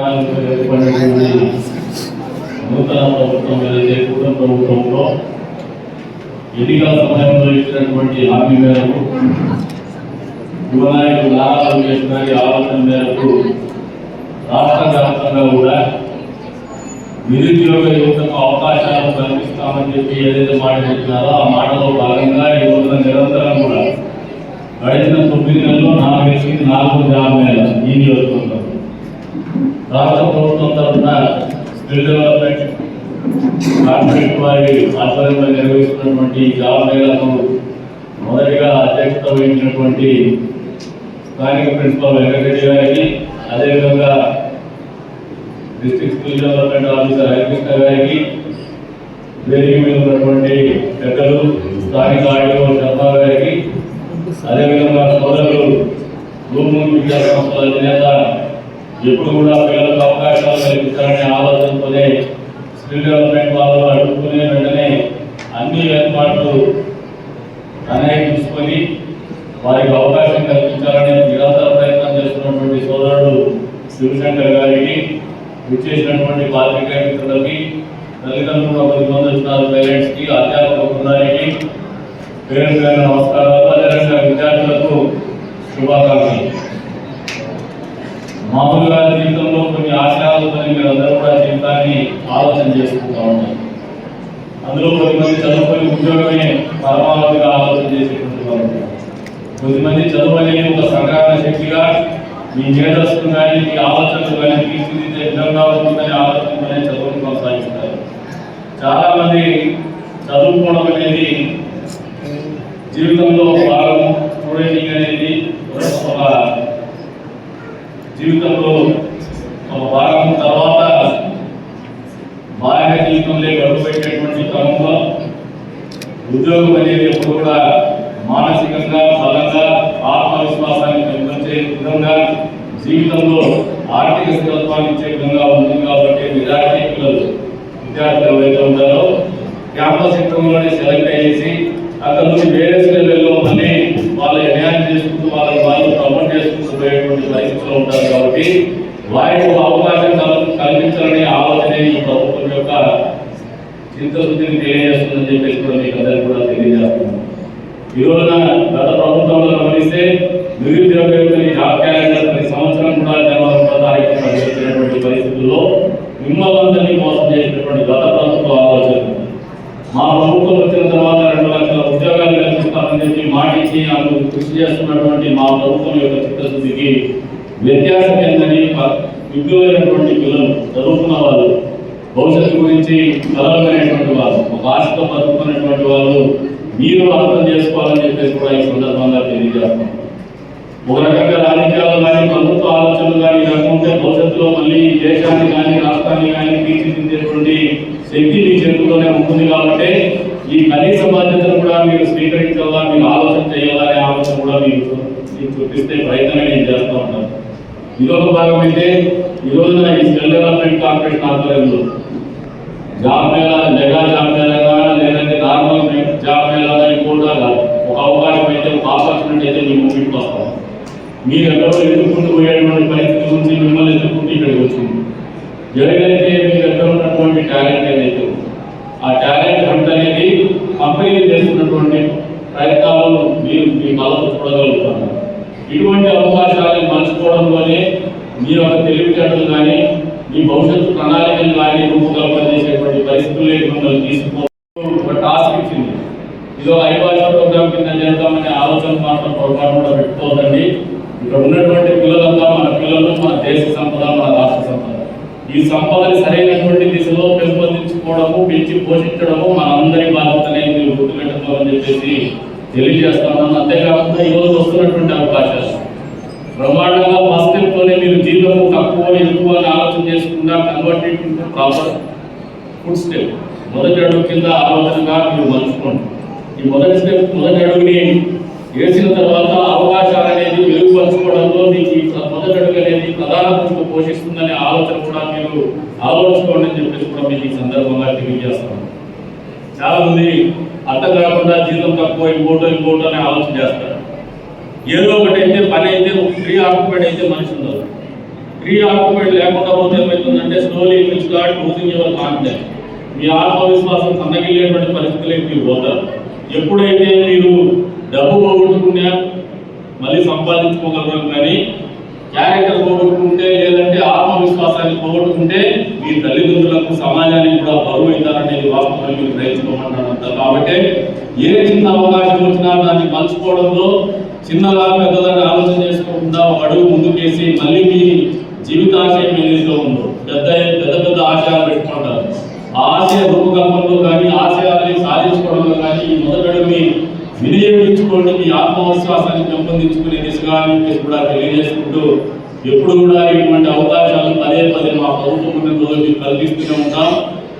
ప్రణాళికలు ఏర్పడినటువంటి నూతన ప్రభుత్వం ఏదైతే కూటమి ప్రభుత్వంలో ఎన్నికల సమయంలో ఇచ్చినటువంటి హామీ మేరకు యువనాయకులు నారా లోకేష్ గారి ఆలోచన మేరకు రాష్ట్ర వ్యాప్తంగా కూడా నిరుద్యోగ యువతకు అవకాశాలు కల్పిస్తామని చెప్పి ఏదైతే మాట చెప్పినారో ఆ మాటలో భాగంగా ఈ రోజున నిరంతరం కూడా గడిచిన తొమ్మిది నెలలు నాలుగు నాలుగు జాబ్ మేళ ఈ నియోజకవర్గం రాష్ట్ర ప్రభుత్వం తరఫున స్కిల్ డెవలప్మెంట్ కార్పొరేట్ వారి ఆధ్వర్యంలో నిర్వహిస్తున్నటువంటి ఈ జాబ్ మేళకు మొదటిగా అధ్యక్షత వహించినటువంటి స్థానిక ప్రిన్సిపల్ వెంకటరెడ్డి గారికి అదేవిధంగా district skill development officer Harikrishna గారికి వేదిక మీద ఉన్నటువంటి పెద్దలు స్థానిక ఆడియో శర్మ గారికి అదేవిధంగా సోదరులు భూమి విద్యా సంస్థల అధినేత ఎప్పుడు కూడా పిల్లలకు అవకాశాలు కల్పించాలనే ఆలోచనతోనే స్కిల్ డెవలప్మెంట్ వాళ్ళు అడుగుకునే వెంటనే అన్ని ఏర్పాట్లు అనేవి చూసుకొని వారికి అవకాశం కల్పించాలని నిరంతర ప్రయత్నం చేస్తున్నటువంటి సోదరుడు శివశంకర్ గారికి విచ్చేసినటువంటి పాత్రికేయ మిత్రులకి తల్లిదండ్రులు పది మంది వచ్చినారు పేరెంట్స్కి అధ్యాపక బృందానికి పేరు నమస్కారాలు. అదేవిధంగా విద్యార్థులకు శుభాకాంక్షలు. మామూలుగా జీవితంలో కొన్ని ఆశయాలతో మీరు అందరూ కూడా జీవితాన్ని ఆలోచన చేసుకుంటా ఉన్నారు అందులో కొద్దిమంది చదువుకొని ఉద్యోగమే పరమావధిగా ఆలోచన చేసేటువంటి వారు కొద్దిమంది చదువు అనేది ఒక సంగ్రహణ శక్తిగా మీ మేధస్సును కానీ మీ ఆలోచనలు కానీ తీర్చిదిద్దే విధంగా ఉంటుందని ఆలోచనతోనే చదువుని కొనసాగిస్తారు. చాలా మంది చదువుకోవడం అనేది జీవితంలో భాగం స్టూడెంటింగ్ అనేది ఒక జీవితంలో ఒక భాగం తర్వాత బాహ్య జీవితంలో గడుపు పెట్టేటువంటి క్రమంలో ఉద్యోగం అనేది ఎప్పుడు కూడా మానసికంగా బలంగా ఆత్మవిశ్వాసాన్ని పెంపొందే విధంగా జీవితంలో ఆర్థిక స్థిరత్వాన్ని ఇచ్చే విధంగా ఉంటుంది కాబట్టి విద్యార్థి పిల్లలు విద్యార్థులు ఎవరైతే ఉంటారో క్యాంపస్ ఇంటర్వ్యూలోనే సెలెక్ట్ అయ్యేసి అక్కడ నుంచి వేరే లెవెల్లో మళ్ళీ వాళ్ళ న్యాయం చేసుకుంటూ వాళ్ళ వాళ్ళు ప్రమోట్ చేసుకుంటూ పోయేటువంటి పరిస్థితిలో ఉంటారు కాబట్టి వారికి అవకాశం కల్పించాలనే ఆలోచన ఈ ప్రభుత్వం యొక్క చిత్తశుద్ధిని తెలియజేస్తుందని చెప్పేసి కూడా మీకు అందరికీ కూడా తెలియజేస్తున్నాం. ఈ రోజున గత ప్రభుత్వంలో గమనిస్తే నిరుద్యోగ యువతని జాబ్ క్యాలెండర్ ప్రతి సంవత్సరం కూడా జనవరి ఒకటో తారీఖు పరిస్థితుల్లో మిమ్మల్ని మోసం చేసినటువంటి గత ప్రభుత్వ ఆలోచన మా ప్రభుత్వం వచ్చిన తర్వాత రెండు లక్షల ఉద్యోగాలు కల్పిస్తామని చెప్పి మాటించి అందుకు కృషి చేస్తున్నటువంటి మా ప్రభుత్వం యొక్క చిత్తశుద్ధికి వ్యత్యాసం ఏంటని విద్యులైనటువంటి పిల్లలు చదువుకున్న వాళ్ళు భవిష్యత్తు గురించి కలవగనేటువంటి వాళ్ళు ఒక ఆశతో బతుకున్నటువంటి వాళ్ళు మీరు అర్థం చేసుకోవాలని చెప్పేసి కూడా ఈ సందర్భంగా తెలియజేస్తాం. ఒక రకంగా రాజకీయాలు కానీ ప్రభుత్వ ఆలోచనలు కానీ లేకుంటే భవిష్యత్తులో మళ్ళీ దేశాన్ని కానీ రాష్ట్రాన్ని కానీ తీర్చిదిద్దేటువంటి శక్తి మీ చేతుల్లోనే ఉంటుంది కాబట్టి ఈ కనీస బాధ్యతను కూడా మీరు స్వీకరించాలా మీరు ఆలోచన చేయాలా అనే ఆలోచన కూడా మీకు మీకు చూపిస్తే ప్రయత్నం నేను చేస్తూ ఉంటాను. ఇదొక భాగం అయితే ఈ రోజున ఈ స్కిల్ డెవలప్మెంట్ కార్పొరేషన్ ఆధ్వర్యంలో జాబ్ మేళా జగా జాబ్ మేళాగా లేదంటే నార్మల్ జాబ్ మేళాగా ఇంకోటా కాదు ఒక అవకాశం అయితే ఒక ఆపర్చునిటీ అయితే మీ ముందుకు వస్తాం. మీరు ఎక్కడో ఎదుర్కొంటూ పోయేటువంటి పరిస్థితి గురించి మిమ్మల్ని ఎదుర్కొంటూ ఇక్కడికి వచ్చింది. ఎవరైతే మీ దగ్గర ఉన్నటువంటి టాలెంట్ ఏదైతే ఆ టాలెంట్ హంట్ అనేది కంపెనీలు చేస్తున్నటువంటి ప్రయత్నాలు మీరు మీ కళ్ళతో చూడగలుగుతారు. ఇటువంటి అవకాశాలు మీ యొక్క తెలివితేటలు కానీ మీ భవిష్యత్తు ప్రణాళికలు కానీ రూపకల్పన చేసేటువంటి పరిస్థితుల్లో మిమ్మల్ని తీసుకో ఒక టాస్క్ ఇచ్చింది. ఇదో ఐభాష ప్రోగ్రామ్ కింద చేద్దామనే ఆలోచన మాత్రం పొరపాటు కూడా పెట్టుకోవద్దండి. ఇక్కడ ఉన్నటువంటి పిల్లలంతా మన పిల్లలు మన దేశ సంపద మన రాష్ట్ర సంపద. ఈ సంపదని సరైనటువంటి దిశలో పెంపొందించుకోవడము పెంచి పోషించడము మన అందరి బాధ్యతనే మీరు గుర్తుపెట్టుకోవాలని చెప్పేసి తెలియజేస్తున్నాను అంతేకాకుండా ఈ రోజు వస్తున్నటువంటి అవకాశాలు. బ్రహ్మాండంగా ఫస్ట్ స్టెప్తోనే మీరు జీతం తక్కువ ఎక్కువ అని ఆలోచన చేసుకుండా కన్వర్టెడ్ ప్రాపర్ ఫుడ్ స్టెప్ మొదటి అడుగు కింద ఆలోచనగా మీరు మలుచుకోండి. ఈ మొదటి స్టెప్ మొదటి అడుగుని వేసిన తర్వాత అవకాశాలు అనేది మెరుగుపరచుకోవడంలో మీకు మొదటి అడుగు అనేది ప్రధాన భూమిక పోషిస్తుందనే ఆలోచన కూడా మీరు ఆలోచించుకోండి అని చెప్పేసి కూడా మీకు ఈ సందర్భంగా తెలియజేస్తాను చాలామంది అర్థం కాకుండా జీతం తక్కువ ఇంకోటో ఇంకోటో అని ఆలోచన చేస్తారు. ఏదో ఒకటి అయితే పని అయితే ఫ్రీ ఆక్యుపైడ్ అయితే మనిషి ఉండదు. ప్రీ ఆక్యుపైడ్ లేకుండా పోతే ఏమవుతుందంటే slowly will start losing your confidence మీ ఆత్మవిశ్వాసం సన్నగిలేటువంటి పరిస్థితులకి మీరు పోతారు. ఎప్పుడైతే మీరు డబ్బు పోగొట్టుకున్నా మళ్ళీ సంపాదించుకోగలరు కానీ క్యారెక్టర్ పోగొట్టుకుంటే లేదంటే ఆత్మవిశ్వాసాన్ని పోగొట్టుకుంటే మీ తల్లిదండ్రులకు సమాజానికి కూడా బరువు అవుతారనేది వాస్తవం మీరు గ్రహించుకోమంటారు కాబట్టి ఏ చిన్న అవకాశం వచ్చినా దాన్ని మలుచుకోవడంలో చిన్నగా పెద్దదాన్ని ఆలోచన చేసుకోకుండా అడుగు ముందుకేసి మళ్ళీ మీ జీవితాశయం ఏదైతే ఉందో పెద్ద పెద్ద పెద్ద ఆశయాలు పెట్టుకుంటారు. ఆ ఆశయ రూపకల్పనలో కానీ ఆశయాలని సాధించుకోవడంలో కానీ ఈ మొదటి వినియోగించుకోండి మీ ఆత్మవిశ్వాసాన్ని పెంపొందించుకునే దిశగా కూడా తెలియజేసుకుంటూ ఎప్పుడు కూడా ఇటువంటి అవకాశాలు పదే పదే మా ప్రభుత్వం ఉన్న రోజు మీకు కల్పిస్తూనే ఉంటాం.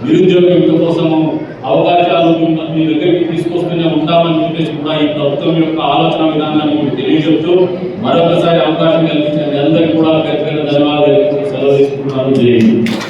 నిరుద్యోగ యుక్త కోసము అవకాశాలు మీ దగ్గరికి తీసుకొస్తూనే ఉంటామని చెప్పేసి కూడా ఈ ప్రభుత్వం యొక్క ఆలోచన విధానాన్ని మీకు తెలియజెప్తూ మరొకసారి అవకాశం కల్పించిన అందరికీ కూడా పెద్ద ధన్యవాదాలు సెలవు తీసుకుంటున్నాను. జై